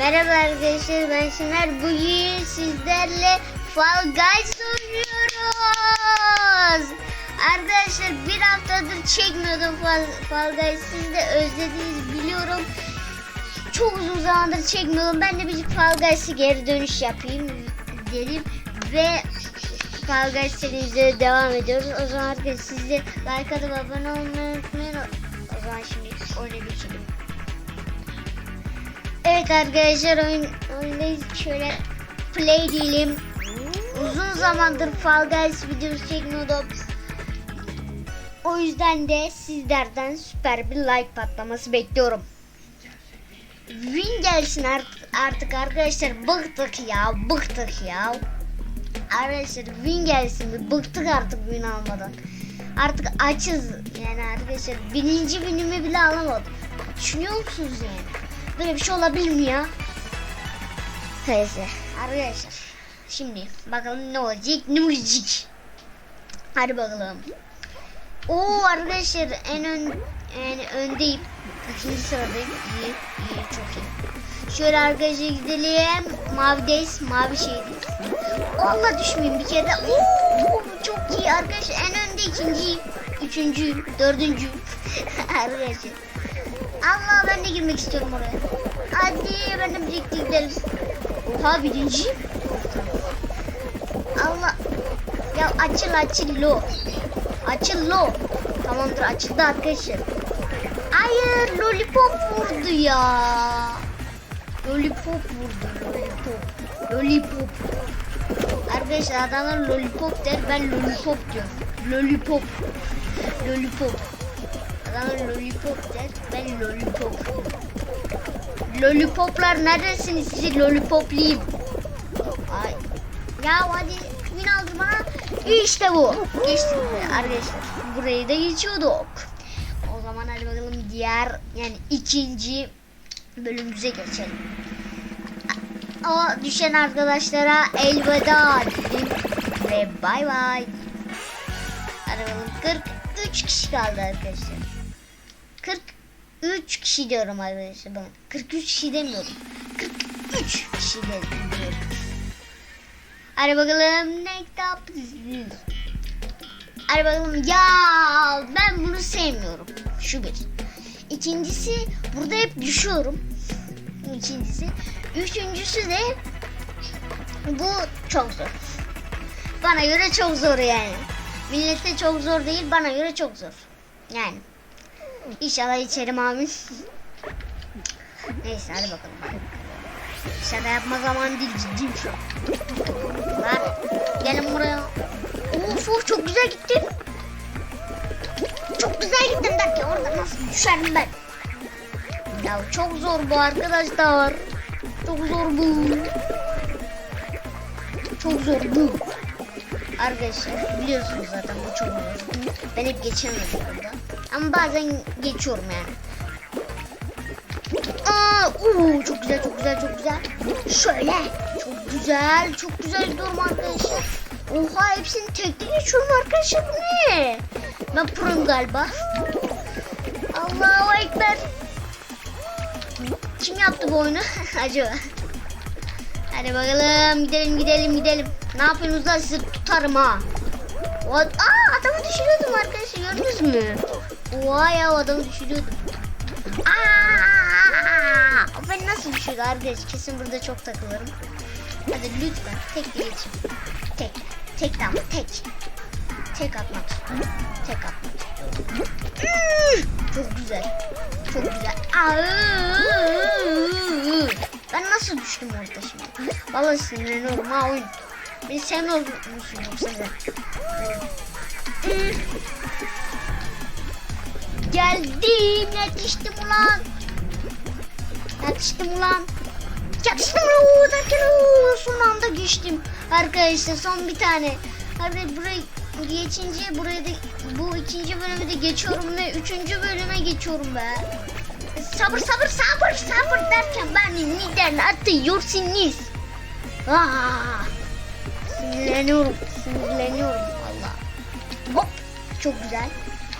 Merhaba arkadaşlar ben Şener. Bugün sizlerle Fall Guys oynuyoruz. Arkadaşlar bir haftadır çekmiyordum Fall, Fall Guys. Siz de özlediniz biliyorum. Çok uzun zamandır çekmiyordum. Ben de bir Fall Guys'a geri dönüş yapayım dedim. Ve Fall Guys serimize devam ediyoruz. O zaman arkadaşlar siz de like atıp abone olmayı unutmayın. O zaman şimdi oyuna geçelim. Evet arkadaşlar oyun, oyundayız. Şöyle play diyelim. Uzun zamandır Fall Guys videosu çekmiyordum. O yüzden de sizlerden süper bir like patlaması bekliyorum. Win gelsin art- artık arkadaşlar bıktık ya bıktık ya. Arkadaşlar win gelsin bıktık artık win almadan. Artık açız yani arkadaşlar birinci winimi bile alamadım. Düşünüyor musunuz yani? Böyle bir şey olabilir mi ya? Neyse arkadaşlar. Şimdi bakalım ne olacak ne olacak. Hadi bakalım. Oo arkadaşlar en ön en öndeyim. İkinci sıradayım. İyi, iyi, çok iyi. Şöyle arkadaşlar gidelim. Mavideyiz, mavi şeydeyiz. Allah düşmeyeyim bir kere. Oo, çok iyi arkadaşlar. En önde ikinciyim. Üçüncüyüm, dördüncüyüm. arkadaşlar. Allah ben de girmek istiyorum oraya. Hadi ben de birlikte gidelim. Oha birinciyim. Allah. Ya açıl açıl lo. Açıl lo. Tamamdır açıldı arkadaşlar. Hayır lollipop vurdu ya. Lollipop vurdu lollipop. Lollipop. Arkadaşlar adamlar lollipop der ben lollipop diyorum. Lollipop. Lollipop. Adamlar lollipop der ben lollipop. Lollipoplar neredesiniz sizi lollipoplayayım. Ay. Ya hadi win aldım ha. İşte bu. Geçtik arkadaşlar. Burayı da geçiyorduk. O zaman hadi bakalım diğer yani ikinci bölümümüze geçelim. O düşen arkadaşlara elveda dedim ve bay bay. Bakalım 43 kişi kaldı arkadaşlar. 43 kişi diyorum arkadaşlar ben. 43 kişi demiyorum. 43 kişi diyorum. Hadi bakalım ne yapacağız? Hadi bakalım ya ben bunu sevmiyorum. Şu bir. İkincisi burada hep düşüyorum. İkincisi. Üçüncüsü de bu çok zor. Bana göre çok zor yani. Millete çok zor değil bana göre çok zor. Yani. İnşallah içerim amin. Neyse hadi bakalım. Şaka yapma zaman değil ciddiyim şu an. Lan gelin buraya. Of of çok güzel gittim. Çok güzel gittim derken orada nasıl düşerim ben? Ya çok zor bu arkadaşlar. Çok zor bu. Çok zor bu. Arkadaşlar biliyorsunuz zaten bu çok zor. Ben hep geçemiyorum burada. Ama bazen geçiyorum yani. Aa, oo, çok güzel çok güzel çok güzel. Şöyle çok güzel çok güzel gidiyorum arkadaşlar. Oha hepsini tekte geçiyorum arkadaşlar bu ne? Ben pro'yum galiba. Allahu Ekber. Kim yaptı bu oyunu acaba? Hadi bakalım gidelim gidelim gidelim. Ne yapıyorsunuz lan sizi tutarım ha. O, aa adamı düşürüyordum arkadaşlar gördünüz mü? Oha ya o adamı düşürüyordum. Aa, ben nasıl düşürdü arkadaş? Kesin burada çok takılırım. Hadi lütfen tek de geçin. Tek. Tek de ama tek. Tek atmak. Tek atmak Çok güzel. Çok güzel. Aa, Ben nasıl düştüm orada şimdi? Vallahi sinirleniyorum ha oyun. Beni sevmiyor musun yoksa sen? Geldim yetiştim ulan. Yetiştim ulan. Yetiştim ulan. Derken son anda geçtim. Arkadaşlar son bir tane. Hadi burayı geçince buraya da bu ikinci bölümü de geçiyorum ve üçüncü bölüme geçiyorum be. Sabır sabır sabır sabır derken beni neden atıyorsunuz? Aa, sinirleniyorum sinirleniyorum valla. Hop çok güzel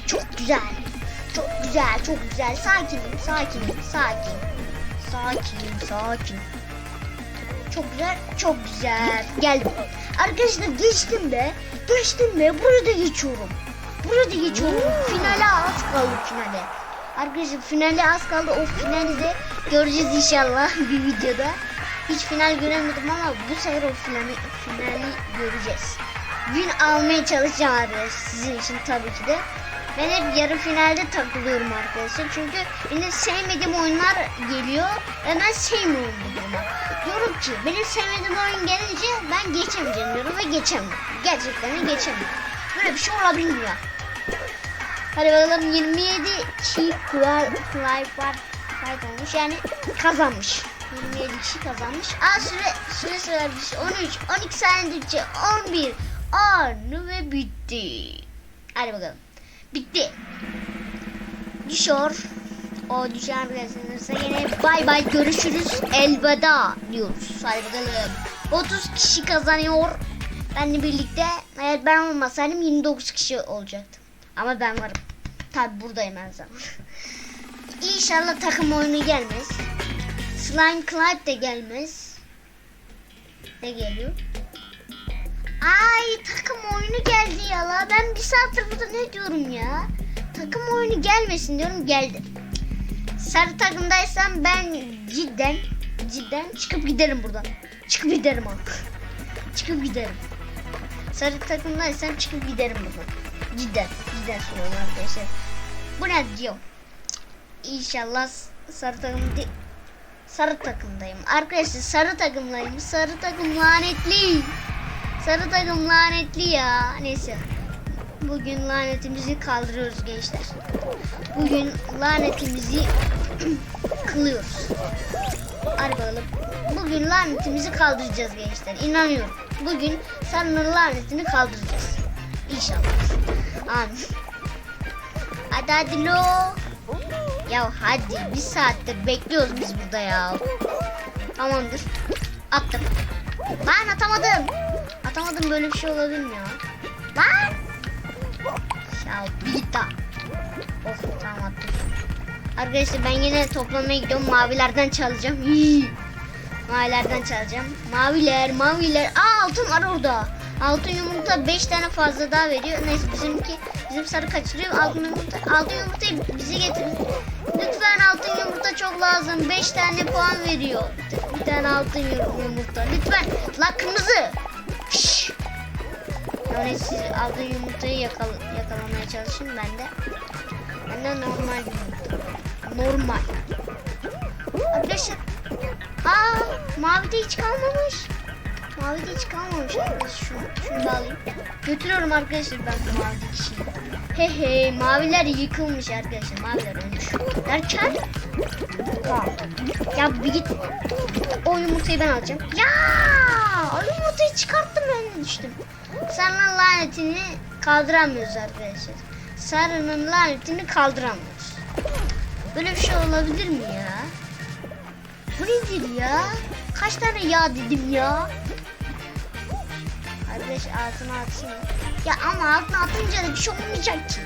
çok güzel çok güzel çok güzel sakinim sakinim sakin Sakin, sakin. Çok güzel, çok güzel. Geldim. Arkadaşlar geçtim be. Geçtim be. Burada geçiyorum. Burada geçiyorum. Finale az kaldı finale. Arkadaşlar finale az kaldı. O finali de göreceğiz inşallah bir videoda. Hiç final göremedim ama bu sefer o finali, finali göreceğiz. Win almaya çalışacağım arkadaşlar sizin için tabii ki de. Ben hep yarı finalde takılıyorum arkadaşlar. Çünkü benim sevmediğim oyunlar geliyor ve ben sevmiyorum bu durumu. Diyorum ki benim sevmediğim oyun gelince ben geçemeyeceğim diyorum ve geçemiyorum. Gerçekten geçemiyorum. Böyle bir şey olabilir ya. Hadi bakalım 27 kişi Clive var. Clive olmuş yani kazanmış. 27 kişi kazanmış. Aa süre süre süre bir 13 12 saniye 11 10 ve bitti. Hadi bakalım. Bitti. Düşüyor. O düşen arkadaşlarımızla yine bay bay görüşürüz. Elveda diyoruz. Hadi bakalım. 30 kişi kazanıyor. Benle birlikte eğer ben olmasaydım 29 kişi olacaktı. Ama ben varım. Tabi buradayım her zaman. İnşallah takım oyunu gelmez. Slime Climb de gelmez. Ne geliyor? Ay takım oyunu geldi ya la. Ben bir saattir burada ne diyorum ya? Takım oyunu gelmesin diyorum geldi. Sarı takımdaysam ben cidden cidden çıkıp giderim buradan. Çıkıp giderim ha. çıkıp giderim. Sarı takımdaysam çıkıp giderim buradan. Cidden cidden söylüyorum arkadaşlar. Bu ne diyor? İnşallah sarı takım değil. Sarı takımdayım. Arkadaşlar sarı takımdayım. Sarı takım lanetli. Sarı takım lanetli ya. Neyse. Bugün lanetimizi kaldırıyoruz gençler. Bugün lanetimizi kılıyoruz. Hadi bakalım. Bugün lanetimizi kaldıracağız gençler. İnanıyorum. Bugün sarının lanetini kaldıracağız. İnşallah. Amin. Hadi hadi lo. Ya hadi bir saattir bekliyoruz biz burada ya. Tamamdır. Attım. Lan atamadım. Atamadım böyle bir şey olabilir mi ya? Lan. Daha. Of tamam attım. Arkadaşlar ben yine toplamaya gidiyorum. Mavilerden çalacağım. Hii. Mavilerden çalacağım. Maviler, maviler. Aa altın var orada. Altın yumurta 5 tane fazla daha veriyor. Neyse bizimki bizim sarı kaçırıyor. Altın yumurta altın yumurtayı bize getirin. Lütfen altın yumurta çok lazım. 5 tane puan veriyor. Bir tane altın yumurta. Lütfen. La kırmızı. Yani siz altın yumurtayı yakal yakalamaya çalışın ben de. Ben de normal yumurta. Normal. Arkadaşlar. Aa, mavi de hiç kalmamış. Mavi de hiç kalmamış arkadaşlar. Şunu, şunu da alayım. Götürüyorum arkadaşlar ben bu mavi kişiyi. He he maviler yıkılmış arkadaşlar. Maviler ölmüş. Derken. Ya bir git. O yumurtayı ben alacağım. Ya! Yumurtayı çıkarttım ben düştüm. Sarının lanetini kaldıramıyoruz arkadaşlar. Sarının lanetini kaldıramıyoruz. Böyle bir şey olabilir mi ya? Bu nedir ya? Kaç tane yağ dedim ya? Arkadaş altına atsın. Ya ama altına atınca da bir şey olmayacak ki.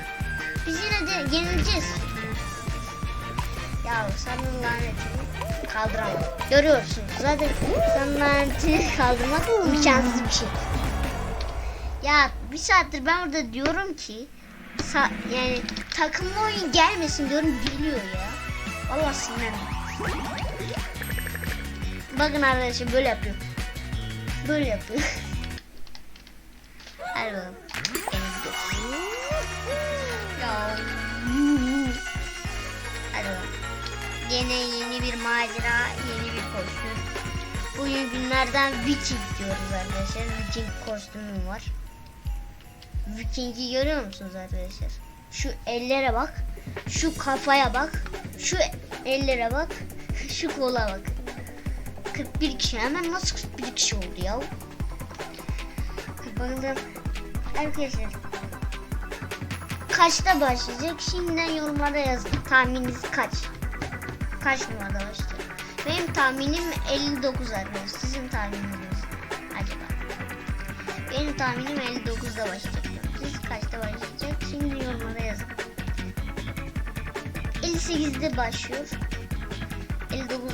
Biz yine de yenileceğiz. Ya sarının lanetini kaldıramam. Görüyorsunuz zaten sarının lanetini kaldırmak imkansız bir şey. Ya bir saattir ben burada diyorum ki sa- yani takımlı oyun gelmesin diyorum geliyor ya. Vallahi sinirlendim. Bakın arkadaşlar böyle yapıyor. Böyle yapıyor. Hadi bakalım. Yine yeni bir macera, yeni bir kostüm. Bugün günlerden Viking diyoruz arkadaşlar. Viking kostümüm var. Viking'i görüyor musunuz arkadaşlar? Şu ellere bak. Şu kafaya bak. Şu ellere bak. Şu kola bak. 41 kişi. Hemen nasıl 41 kişi oldu ya? Bakalım. Arkadaşlar. Kaçta başlayacak? Şimdiden yorumlara yazın. Tahmininiz kaç? Kaç numarada başlayacak? Benim tahminim 59 arkadaşlar. Sizin tahmininiz acaba? Benim tahminim 59'da başlayacak. Siz kaçta başlayacak? Şimdi yorumlara yazın. 58'de başlıyor. 59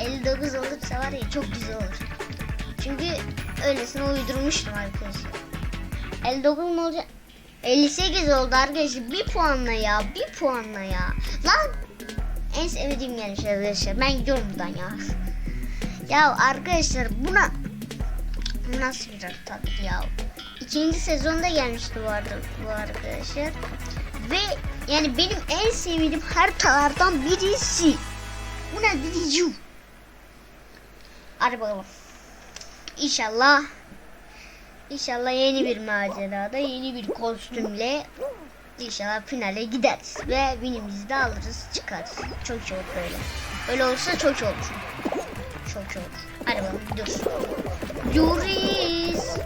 59 olursa var ya çok güzel olur. Çünkü öylesine uydurmuştum arkadaşlar. 59 mu olacak? 58 oldu arkadaşlar. Bir puanla ya. Bir puanla ya. Lan en sevdiğim gelmiş arkadaşlar. Ben gidiyorum buradan ya. Ya arkadaşlar buna bu nasıl bir tat ya? İkinci sezonda gelmişti bu arada bu arkadaşlar. Ve yani benim en sevdiğim haritalardan birisi. Bu ne diyeceğim? Hadi bakalım. İnşallah İnşallah yeni bir macerada yeni bir kostümle İnşallah finale gideriz ve winimizi de alırız çıkarız. Çok iyi olur böyle. Öyle olursa çok iyi olur. Çok iyi olur. Hadi bakalım dur. Yuriz.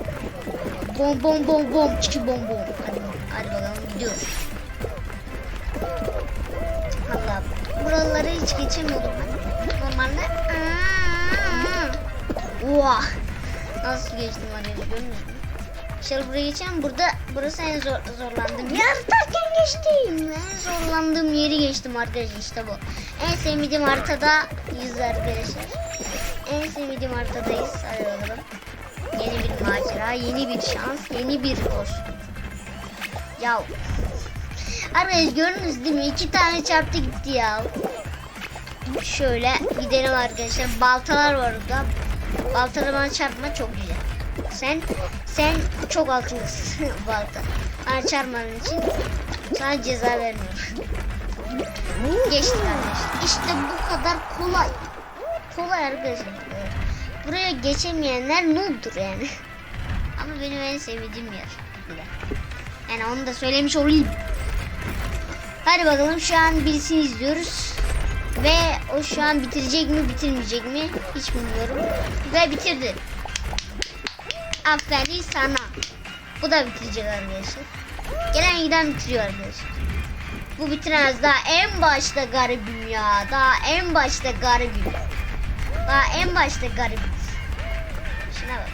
Bom bom bom bom çiki bom bom. Hadi, hadi bakalım gidiyoruz. Allah buraları hiç geçemiyordum ben. Normalde. Aa! Nasıl geçtim araya görmüyor musun? Şöyle buraya geçeceğim. Burada burası en zor, zorlandığım yer. Haritarken geçtim. En zorlandığım yeri geçtim arkadaşlar işte bu. En sevmediğim haritada yüz arkadaşlar. En sevmediğim haritadayız. Hadi bakalım. Yeni bir macera, yeni bir şans, yeni bir kostüm. Ya Arkadaşlar gördünüz değil mi? İki tane çarptı gitti ya. Şöyle gidelim arkadaşlar. Baltalar var orada. Baltalar bana çarpma çok güzel. Sen sen çok akıllısın balta. Bana çarpmadığın için sana ceza vermiyorum. Geçtik arkadaşlar. İşte bu kadar kolay. Kolay arkadaşlar. Buraya geçemeyenler noob'dur yani. Ama benim en sevdiğim yer. Yani onu da söylemiş olayım. Hadi bakalım şu an birisini izliyoruz. Ve o şu an bitirecek mi bitirmeyecek mi hiç bilmiyorum. Ve bitirdi. Aferin sana. Bu da bitirecek arkadaşlar. Gelen giden bitiriyor arkadaşlar. Bu bitiremez. Daha en başta garibim ya. Daha en başta garibim. Daha en başta garibim. Şuna bak.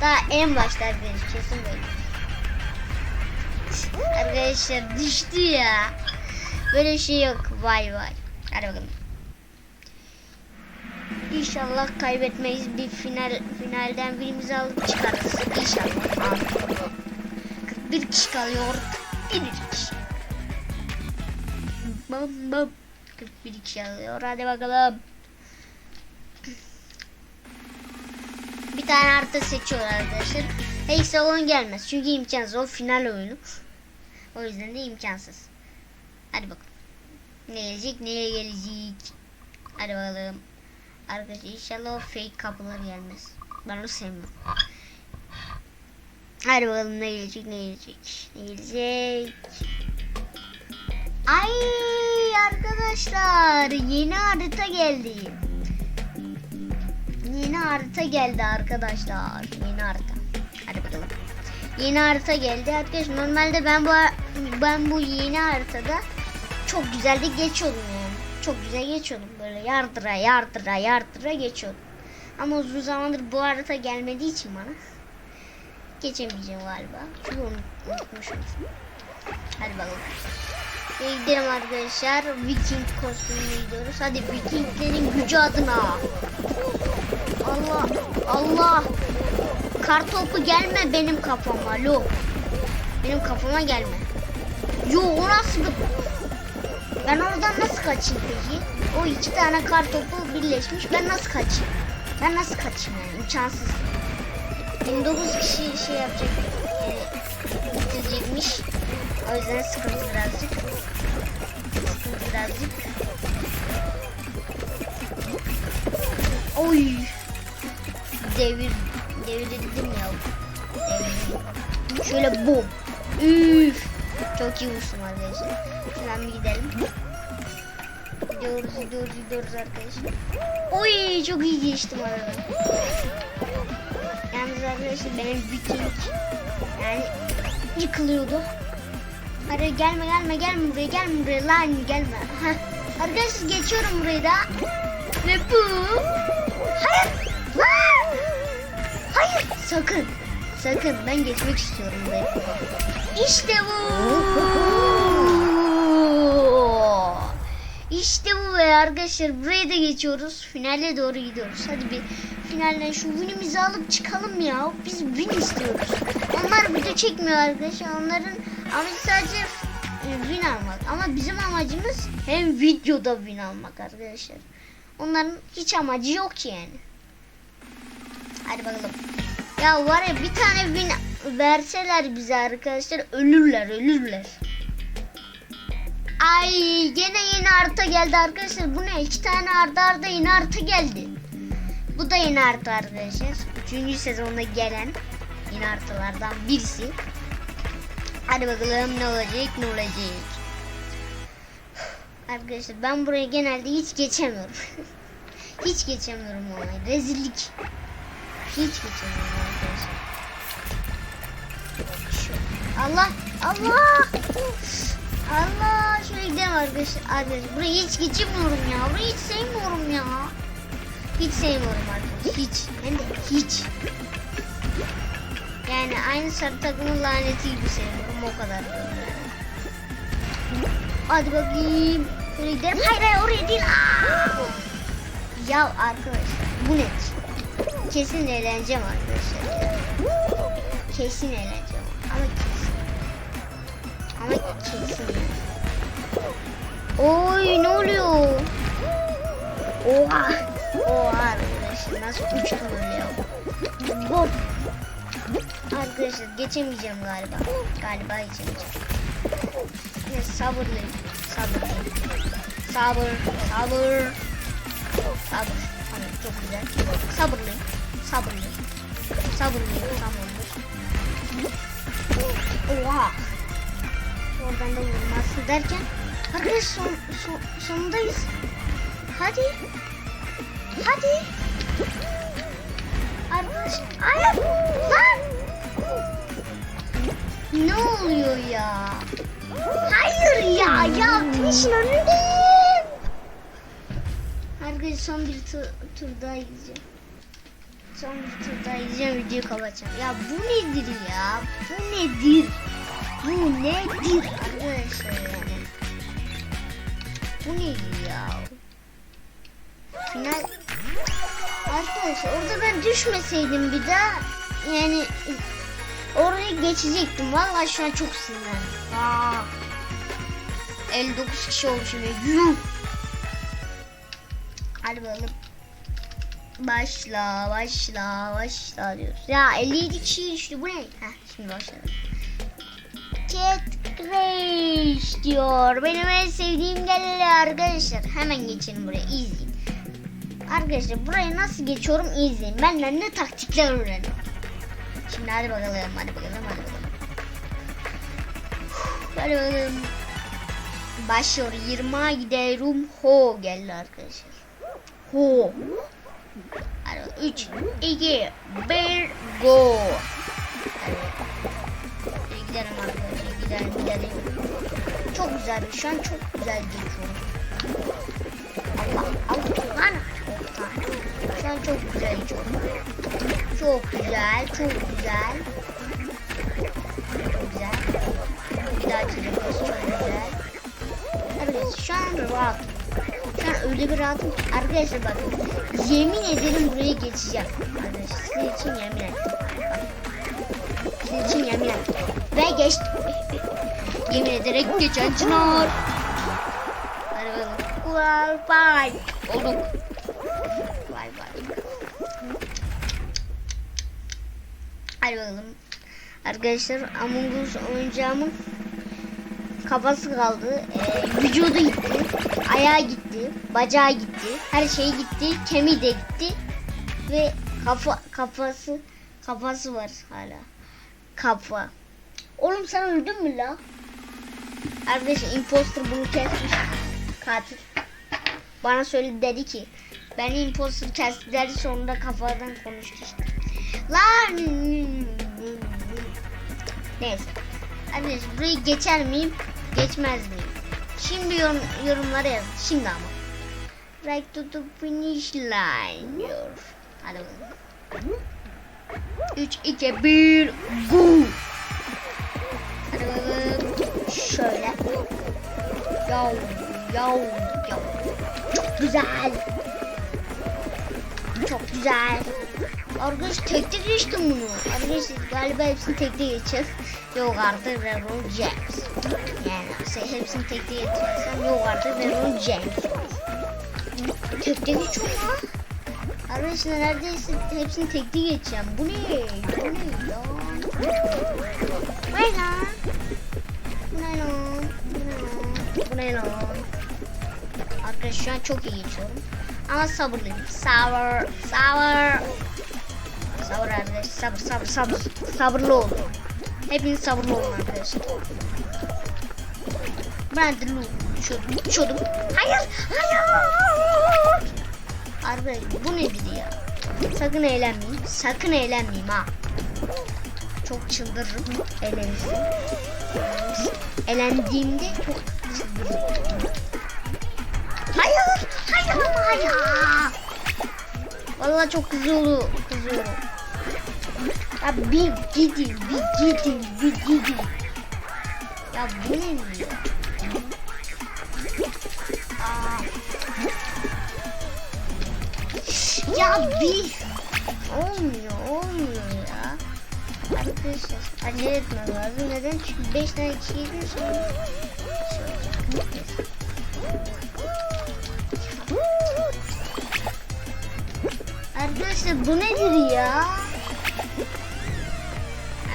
Daha en başta arkadaşlar kesin böyle. Arkadaşlar düştü ya. Böyle bir şey yok. Vay vay. Hadi bakalım. İnşallah kaybetmeyiz. Bir final finalden birimizi alıp çıkarız. İnşallah. Amin. 41 kişi kalıyor. 41 kişi. Bam bam. 41 kişi alıyor. Hadi bakalım. Bir tane harita seçiyor arkadaşlar. Hexe oyun gelmez. Çünkü imkansız. O final oyunu. O yüzden de imkansız. Hadi bakalım. Ne gelecek? Neye gelecek? Hadi bakalım. Arkadaşlar inşallah o fake kapılar gelmez. Ben onu sevmem. Hadi bakalım ne gelecek ne gelecek. Ne gelecek? Ay arkadaşlar yeni harita geldi. Yeni harita geldi arkadaşlar. Yeni harita. Hadi bakalım. Yeni harita geldi arkadaşlar. Normalde ben bu ben bu yeni haritada çok güzel de geçiyordum. Çok güzel geçiyordum böyle yardıra yardıra yardıra geçiyordum. Ama uzun zamandır bu harita gelmediği için bana geçemeyeceğim galiba. Çünkü unut- unutmuşum. Hadi bakalım. Ve gidelim arkadaşlar. Viking kostümüne gidiyoruz. Hadi Vikinglerin gücü adına. Allah Allah. Kartopu gelme benim kafama. Lo. Benim kafama gelme. Yo o nasıl bir... Ben oradan nasıl kaçayım peki? O iki tane kartopu birleşmiş. Ben nasıl kaçayım? Ben nasıl kaçayım yani? İmkansız. 29 kişi şey yapacak. Yani bitirecekmiş. O yüzden sıkıntı birazcık. Sıkıntı birazcık. Oy. Devir. Devirdim ya. Devirdim. Şöyle bom. Üf. Çok iyi vursun arkadaşlar. Hemen bir gidelim. Gidiyoruz gidiyoruz gidiyoruz arkadaşlar. Oy çok iyi geçtim arada. Yalnız arkadaşlar benim viking yani yıkılıyordu. Hadi gelme gelme gelme buraya gelme buraya lan gelme. Arkadaşlar geçiyorum burayı da. Ve bu. Hayır. Hayır sakın. Sakın ben geçmek istiyorum burayı. İşte bu. İşte bu be arkadaşlar. Buraya da geçiyoruz. Finale doğru gidiyoruz. Hadi bir finalden şu winimizi alıp çıkalım ya. Biz win istiyoruz. Onlar video çekmiyor arkadaşlar. Onların amacı sadece e, win almak. Ama bizim amacımız hem videoda win almak arkadaşlar. Onların hiç amacı yok yani. Hadi bakalım. Ya var ya bir tane win verseler bize arkadaşlar ölürler ölürler. Ay gene yeni harita geldi arkadaşlar. Bu ne? İki tane arda arda yeni harita geldi. Bu da yeni harita arkadaşlar. Üçüncü sezonda gelen yeni haritalardan birisi. Hadi bakalım ne olacak ne olacak. Arkadaşlar ben buraya genelde hiç geçemiyorum. hiç geçemiyorum olayı. Rezillik. Hiç geçemiyorum arkadaşlar. Allah. Allah arkadaşlar. Arkadaşlar burayı hiç geçemiyorum ya. Burayı hiç sevmiyorum ya. Hiç sevmiyorum arkadaşlar. Hiç. Hem de hiç. Yani aynı sarı takımın laneti gibi sevmiyorum. O kadar yani. Hadi bakayım. Şöyle gidelim. Hayır hayır oraya değil. Ya arkadaşlar bu ne? Kesin eğleneceğim arkadaşlar. Kesin eğleneceğim. Ama kesin. Ama kesin. Oy ne oluyor? Oha. Oha arkadaşlar nasıl uçtum ya. Hop. Arkadaşlar geçemeyeceğim galiba. Galiba geçemeyeceğim. Ne sabırlıyım. Sabırlıyım. Sabır. Sabır. Sabır. Tamam çok güzel. Sabırlıyım. Sabırlıyım. Sabırlıyım. Sabırlıyım. Oha. Oradan da vurmazsın derken. Arkadaş son, son, sonundayız. Hadi. Hadi. Arkadaş. Hayır. Lan. Ne oluyor ya? Hayır ya. Ya finish'in önündeyim. Arkadaşlar son bir tur, tur daha gideceğim. Son bir tur daha gideceğim videoyu kapatacağım. Ya bu nedir ya? Bu nedir? Bu nedir arkadaşlar yani? Bu nedir ya? Final Arkadaşlar orada ben düşmeseydim bir daha yani oraya geçecektim. Vallahi şu an çok sinirlendim. Aa. 59 kişi oldu şimdi. Yuh. Hadi bakalım. Başla, başla, başla diyoruz. Ya 57 kişi düştü. Bu ne? Heh, şimdi başladım. Cat Crash diyor. Benim en sevdiğim geldi arkadaşlar. Hemen geçelim buraya. Easy. Arkadaşlar buraya nasıl geçiyorum izleyin. Benden ne taktikler öğrenin. Şimdi hadi bakalım, hadi bakalım, hadi bakalım. Hadi bakalım. Başlıyor. 20'a gidiyorum. Ho geldi arkadaşlar. Ho. Hadi bakalım. 3, 2, 1, go. Hadi. Gidelim arkadaşlar. Gidelim, gidelim. Çok güzel. Şu an çok güzel geçiyorum. Allah, Allah. Lan. Şu an çok güzel geçiyorum. Çok güzel, çok güzel. Çok güzel. Bir daha çizeceğiz. Çok güzel. Evet, şu an rahat. Şu an öyle bir rahatım. Arkadaşlar bakın. Yemin ederim buraya geçeceğim. Arkadaşlar sizin için yemin ettim. Sizin için yemin ettim. Ve geçtim. Yemin ederek geçen çınar. Hadi bakalım. Bye bye. Olduk. Bye bye. Hadi bakalım. Arkadaşlar Among Us oyuncağımın kafası kaldı. Ee, vücudu gitti. Ayağı gitti. Bacağı gitti. Her şey gitti. Kemiği de gitti. Ve kafa kafası kafası var hala. Kafa. Oğlum sen öldün mü la? Arkadaşlar imposter bunu kesmiş. Katil. Bana söyledi dedi ki ben imposter kesti dedi sonunda kafadan konuştu işte. Lan. Neyse. Arkadaşlar burayı geçer miyim? Geçmez miyim? Şimdi yorum, yorumlara yazın. Şimdi ama. Right to the finish line. Hadi bakalım. 3, 2, 1, go. Hadi bakalım. Şöyle. Yav, yav yav. Çok güzel. Çok güzel. Arkadaş tekte geçtim bunu. Arkadaşlar galiba hepsini tekte geçeceğiz. Yok artık Leron James. Yani se- hepsini tekte geçersem yok artık Leron James. Tekte geçiyorum ha. Arkadaşlar neredeyse hepsini tekte geçeceğim. Bu ne? Bu ne ya? Bu ne lan? Bu ne lan? Ne ne? Arkadaşlar şu an çok iyi geçiyorum. Ama sabırlıyım. Sabır, sabır. Sabır arkadaşlar, sabır, sabır, sabır. Sabırlı olun. Hepiniz sabırlı olun arkadaşlar. Ben de uçuyordum, uçuyordum. Hayır, hayır. Arkadaşlar bu nedir ya? Sakın eğlenmeyin, sakın eğlenmeyin ha. Çok çıldırırım eğlenirsem. Eğlendiğimde çok. Hayır, hayır ama hayır. Vallahi çok kızıyorum, kızıyorum. Ya bir gidin, bir gidin, bir gidin. Ya bu ne? Aa. Ya bir olmuyor. Arkadaşlar acele etmem lazım. Neden? Çünkü 5 tane kişi yedin sonra. Arkadaşlar bu nedir ya?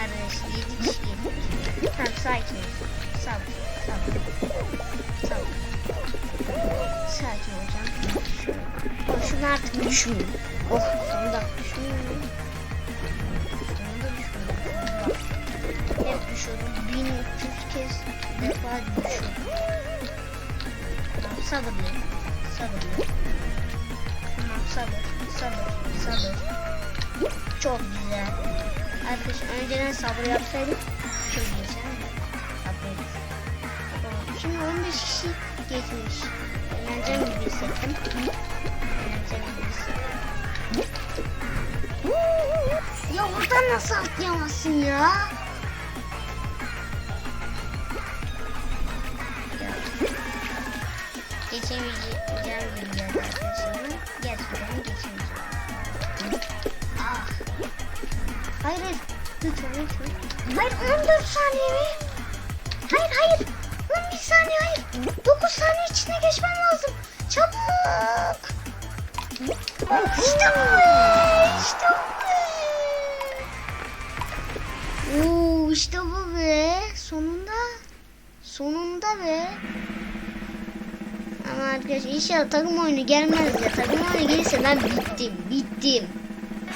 Arkadaşlar 7 kişi yedik. Tamam sakin. Sabır. Sabır. Sakin olacağım. Oh, şunu artık düşmeyeyim. Oh sonunda düşmeyeyim. Tamam sabırlıyım. Sabırlıyım. Tamam sabır, sabır, sabır. Çok güzel. Arkadaşlar önceden sabır yapsaydık çok güzel. Tamam. Şimdi 15 kişi geçmiş. Eğleneceğim gibi hissettim. Eğleneceğim gibi hissettim. Ya oradan nasıl atlayamazsın ya? Ya. Hayır hayır. 11 saniye hayır. 9 saniye içinde geçmem lazım. Çabuk. İşte bu be. İşte bu be. Oo, işte bu be. Sonunda. Sonunda be. Ama arkadaşlar inşallah takım oyunu gelmez ya. Takım oyunu gelirse ben bittim. Bittim.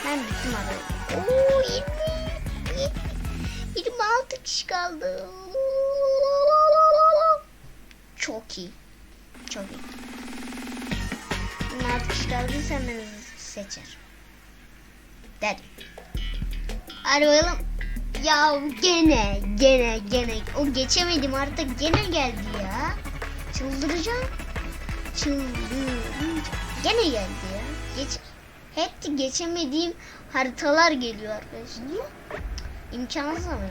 Ben bittim abi. Oo 20. 26 kişi kaldı. Çok iyi. Çok iyi. 26 kişi kaldıysa ben seçer. Dedim. Hadi bakalım. Ya gene gene gene o geçemedim artık gene geldi ya. Çıldıracağım. Çıldıracağım. Gene geldi ya. Geç hep geçemediğim haritalar geliyor arkadaşlar. İmkansız ama an.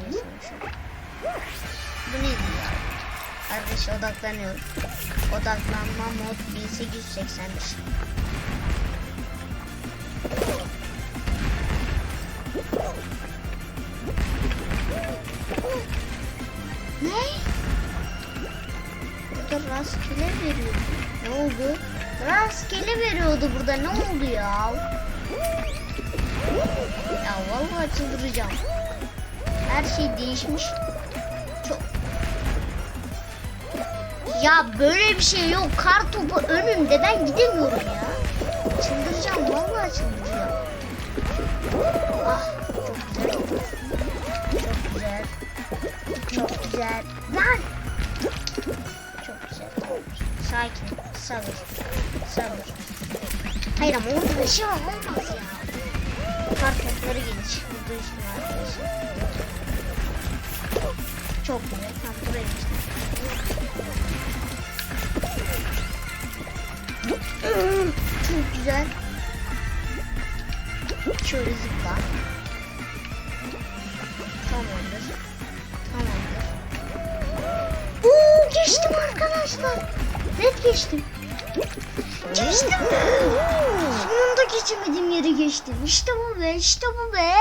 Bu neydi ya? Arkadaşlar odaklanıyorum. Odaklanma mod 1881. Ne? Burada rastgele veriyordu. Ne oldu? Rastgele veriyordu burada. Ne oldu ya? Ya vallahi çıldıracağım. Her şey değişmiş. Ya böyle bir şey yok. Kar topu önümde. Ben gidemiyorum ya. Çıldıracağım. Vallahi çıldıracağım. Ah çok güzel. Çok güzel. Çok güzel. Lan. Çok güzel. Sakin. Sabır. Sabır. Hayır ama orada da şey olmaz ya. Kar topları gelir. Burada üstüne arkadaşlar. Çok güzel. Tam buraya geçtim. Çok güzel. Şöyle zıpla. Tamamdır. Tamamdır. Oo geçtim arkadaşlar. Net geçtim. Geçtim. Sonunda geçemedim yeri geçtim. İşte bu be, işte bu be.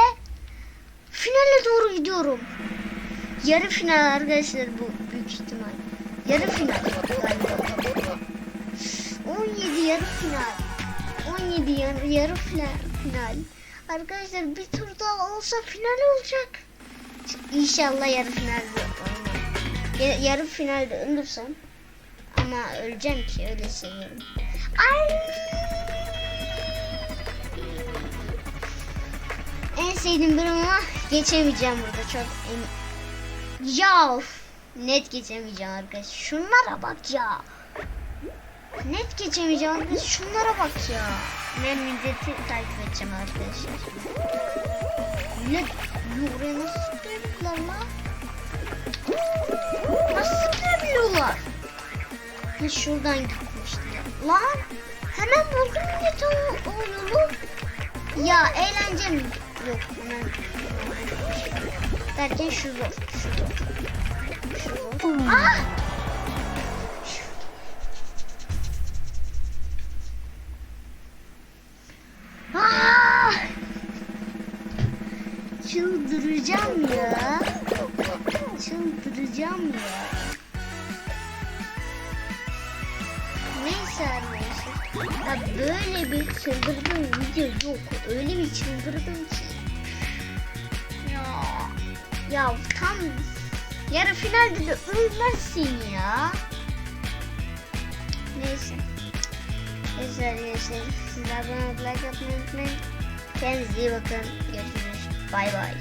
Finale doğru gidiyorum. Yarı final arkadaşlar bu büyük ihtimal. Yarı final. 17 yarı final. 17 yarı, yarı final. Arkadaşlar bir tur daha olsa final olacak. İnşallah yarı finalde. Ya- Yarı finalde ölürsem ama öleceğim ki öyle seviyorum. Ay! En sevdiğim bölüm ama geçemeyeceğim burada çok emin. Ya net geçemeyeceğim arkadaşlar. Şunlara bak ya. Net geçemeyeceğim arkadaşlar. Şunlara bak ya. Ben milleti takip edeceğim arkadaşlar. Millet oraya nasıl zıplayabiliyorlar lan? Nasıl zıplayabiliyorlar? Ha şuradan gitmişti. Lan hemen buldum milleti o, o yolu. Ya eğlence mi? Yok hemen. Derken şu zor. Şu zor. Şu zor. Ah! Ya. Neyse arkadaşlar. Ya böyle bir çıldırdığım video yok. Öyle bir çıldırdım ki. Ya. Ya tam yarı finalde de ölmezsin ya. Neyse. Neyse arkadaşlar. Siz abone olup like yapmayı unutmayın. Kendinize iyi bakın. Görüşürüz. Bay bay.